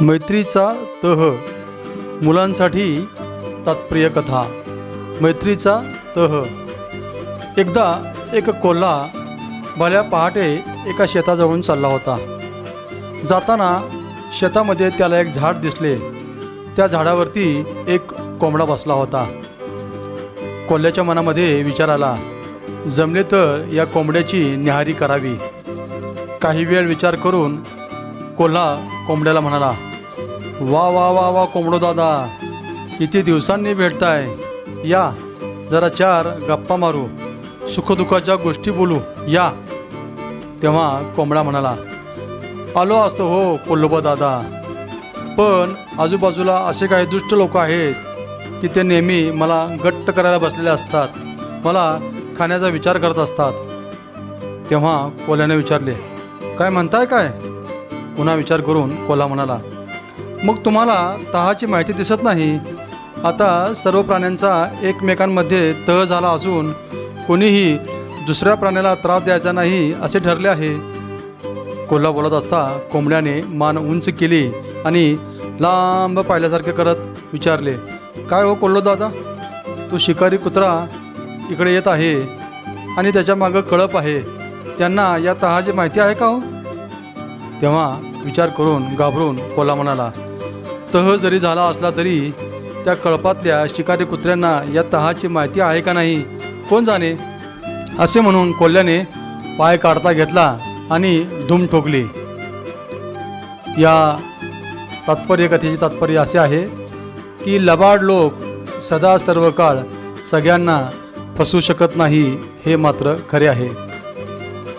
मैत्रीचा तह. मुलांसाठी तात्प्रिय कथा. मैत्रीचा तह. एकदा एक कोल्हा भल्या पहाटे एका शेताजवळून चालला होता. जाताना शेतामध्ये त्याला एक झाड दिसले. त्या झाडावरती एक कोंबडा बसला होता. कोल्ह्याच्या मनामध्ये विचार आला जमले तर या कोंबड्याची न्याहारी करावी. काही वेळ विचार करून कोल्हा कोंबड्याला म्हणाला वा वा वा वा कोंबडो दादा. किती दिवसांनी भेटताय. या जरा चार गप्पा मारू. सुखदुःखाच्या गोष्टी बोलू. या. तेव्हा कोंबडा म्हणाला आलो असतो हो कोल्लोबा दादा. पण आजूबाजूला असे काही दुष्ट लोक आहेत की ते नेहमी मला गट्ट करायला बसलेले असतात. मला खाण्याचा विचार करत असतात. तेव्हा कोल्याने विचारले काय म्हणताय काय? पुन्हा विचार करून कोला म्हणाला मग तुम्हाला तहाची माहिती दिसत नाही. आता सर्व प्राण्यांचा एकमेकांमध्ये तह झाला असून कोणीही दुसऱ्या प्राण्याला त्रास द्यायचा नाही असे ठरले आहे. कोल्हा बोलत असता कोंबड्याने मान उंच केली आणि लांब पाहिल्यासारखे करत विचारले काय हो कोल्हो दादा? तू शिकारी कुत्रा इकडे येत आहे आणि त्याच्या मागं कळप आहे. त्यांना या तहाची माहिती आहे का हो? तेव्हा विचार करून घाबरून कोल्हा म्हणाला तह जरी झाला असला तरी त्या कळपातल्या शिकारी कुत्र्यांना या तहाची माहिती आहे का नाही? कोण जाणे? असे म्हणून कोल्ह्याने पाय काढता घेतला आणि धूम ठोकली. या तात्पर्य कथेचे तात्पर्य असे आहे की लबाड लोक सदा सर्व काळ सगळ्यांना फसू शकत नाही हे मात्र खरे आहे.